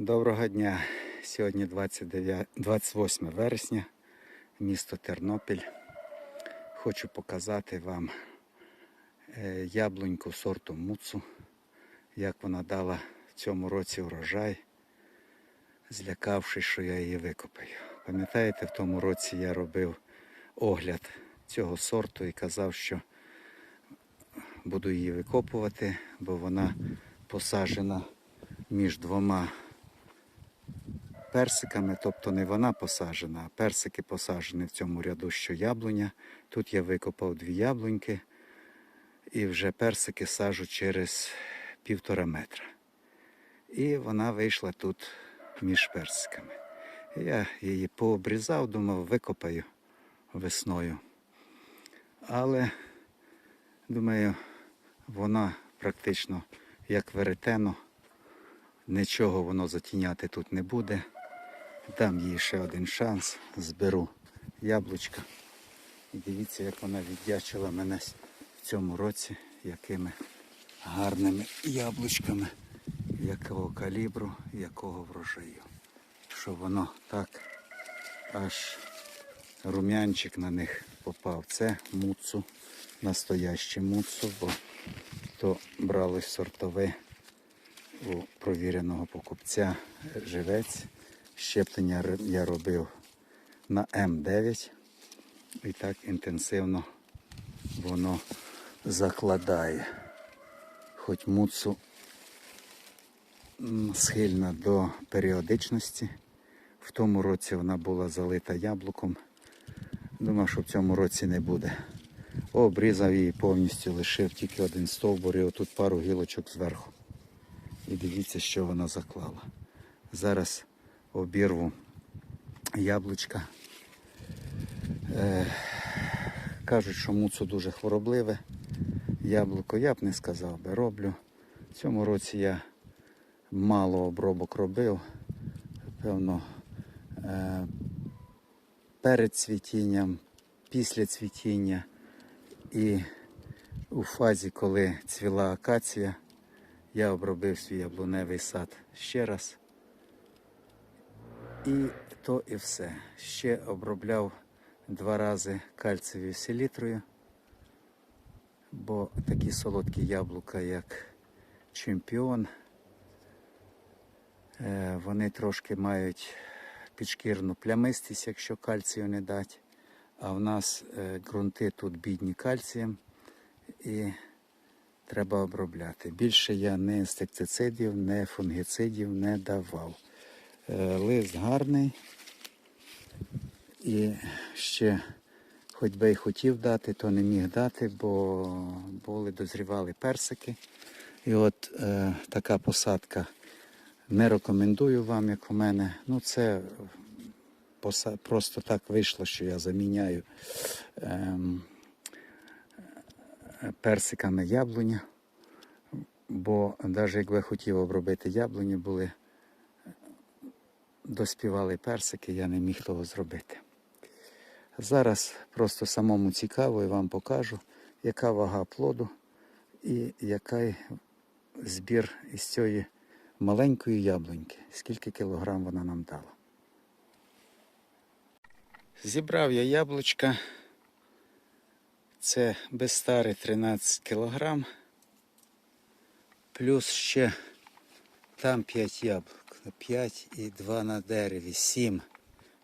Доброго дня. Сьогодні 29, 28 вересня, місто Тернопіль. Хочу показати вам е, яблуньку сорту муцу, як вона дала в цьому році урожай, злякавшись, що я її викопаю. Пам'ятаєте, в тому році я робив огляд цього сорту і казав, що буду її викопувати, бо вона посаджена між двома персиками, тобто не вона посаджена, а персики посаджені в цьому ряду, що яблуня. Тут я викопав дві яблуньки і вже персики саджу через півтора метра. І вона вийшла тут між персиками. Я її пообрізав, думав, викопаю весною. Але, думаю, вона практично як веретено, нічого воно затіняти тут не буде. Дам їй ще один шанс, зберу яблучка. І дивіться, як вона віддячила мене в цьому році, якими гарними яблучками, якого калібру, якого врожаю. Що воно так аж рум'янчик на них попав. Це муцу, настояще муцу, бо то брали сортове у провіреного покупця живець. Щеплення я робив на М9 і так інтенсивно воно закладає. Хоч муцу схильна до періодичності. В тому році вона була залита яблуком. Думав, що в цьому році не буде. Обрізав її повністю, лишив тільки один стовбур і отут пару гілочок зверху. І дивіться, що вона заклала. Зараз обірву яблучка. Е, кажуть, що муцу дуже хворобливе. Яблуко я б не сказав би, роблю. В цьому році я мало обробок робив. Певно, е, перед цвітінням, після цвітіння і у фазі, коли цвіла акація, я обробив свій яблуневий сад ще раз. І то і все. Ще обробляв два рази кальцієвою селітрою, бо такі солодкі яблука, як чемпіон, е, вони трошки мають підшкірну плямистість, якщо кальцію не дати. А в нас е, ґрунти тут бідні кальцієм і треба обробляти. Більше я не інсектицидів, не фунгіцидів не давав. Е, Лист гарний. І ще, хоч би й хотів дати, то не міг дати, бо були дозрівали персики. І от е, така посадка не рекомендую вам, як у мене. Ну, це поса- просто так вийшло, що я заміняю е, персиками яблуня. Бо навіть якби хотів обробити яблуні, були доспівали персики, я не міг того зробити. Зараз просто самому цікаво і вам покажу, яка вага плоду і який збір із цієї маленької яблуньки, скільки кілограм вона нам дала. Зібрав я яблучка. Це без стари 13 кілограм. Плюс ще там 5 яблук. 5 і 2 на дереві. 7.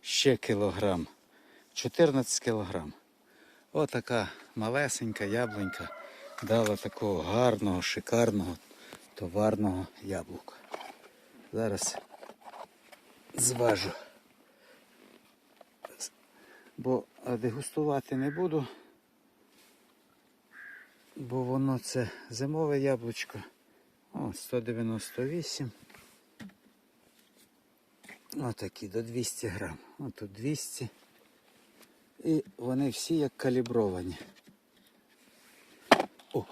Ще кілограм. 14 кілограм. Отака малесенька яблунька дала такого гарного, шикарного, товарного яблука. Зараз зважу. Бо дегустувати не буду, бо воно це зимове яблучко. О, 198. Отакі до 200 грам. Отут 200. І вони всі як калібровані. О!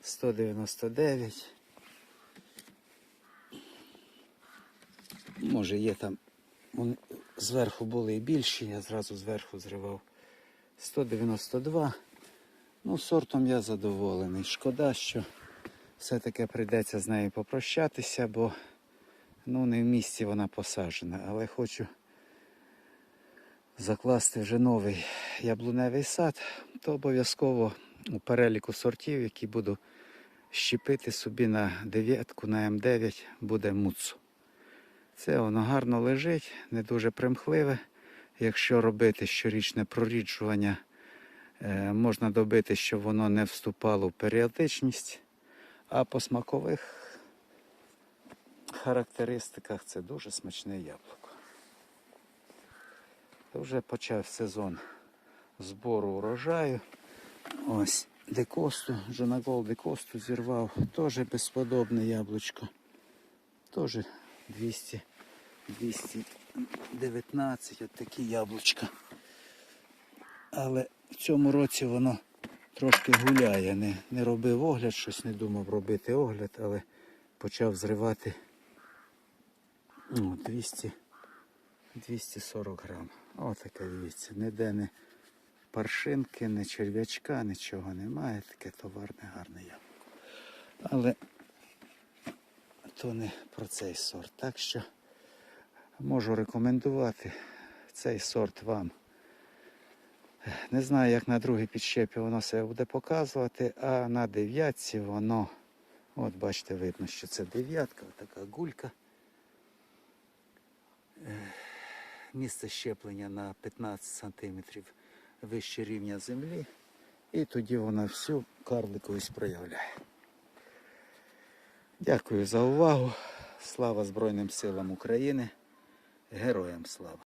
199. Може є там. Вони зверху були і більші, я зразу зверху зривав. 192. Ну, сортом я задоволений. Шкода, що все-таки прийдеться з нею попрощатися, бо Ну, не в місці вона посаджена, але хочу закласти вже новий яблуневий сад, то обов'язково у переліку сортів, які буду щепити собі на дев'ятку, на М9 буде муцу. Це воно гарно лежить, не дуже примхливе. Якщо робити щорічне проріджування, е, можна добити, щоб воно не вступало в періодичність. А по смакових характеристиках це дуже смачне яблуко. Вже почав сезон збору урожаю. Ось декосту, Жонагол декосту зірвав. Теж безподобне яблучко. Теж 200, 219 от такі яблучка. Але в цьому році воно трошки гуляє. Не, не робив огляд, щось не думав робити огляд, але почав зривати ну, 200, 240 грам. Отаке дивіться. Ніде не паршинки, не черв'ячка, нічого немає. Таке товарне, гарне яблуко. Але то не про цей сорт. Так що можу рекомендувати цей сорт вам. Не знаю, як на другій підщепі воно себе буде показувати, а на дев'ятці воно, от бачите, видно, що це дев'ятка, така гулька. Місце щеплення на 15 см вище рівня землі. І тоді вона всю карликовість проявляє. Дякую за увагу. Слава Збройним силам України. Героям слава!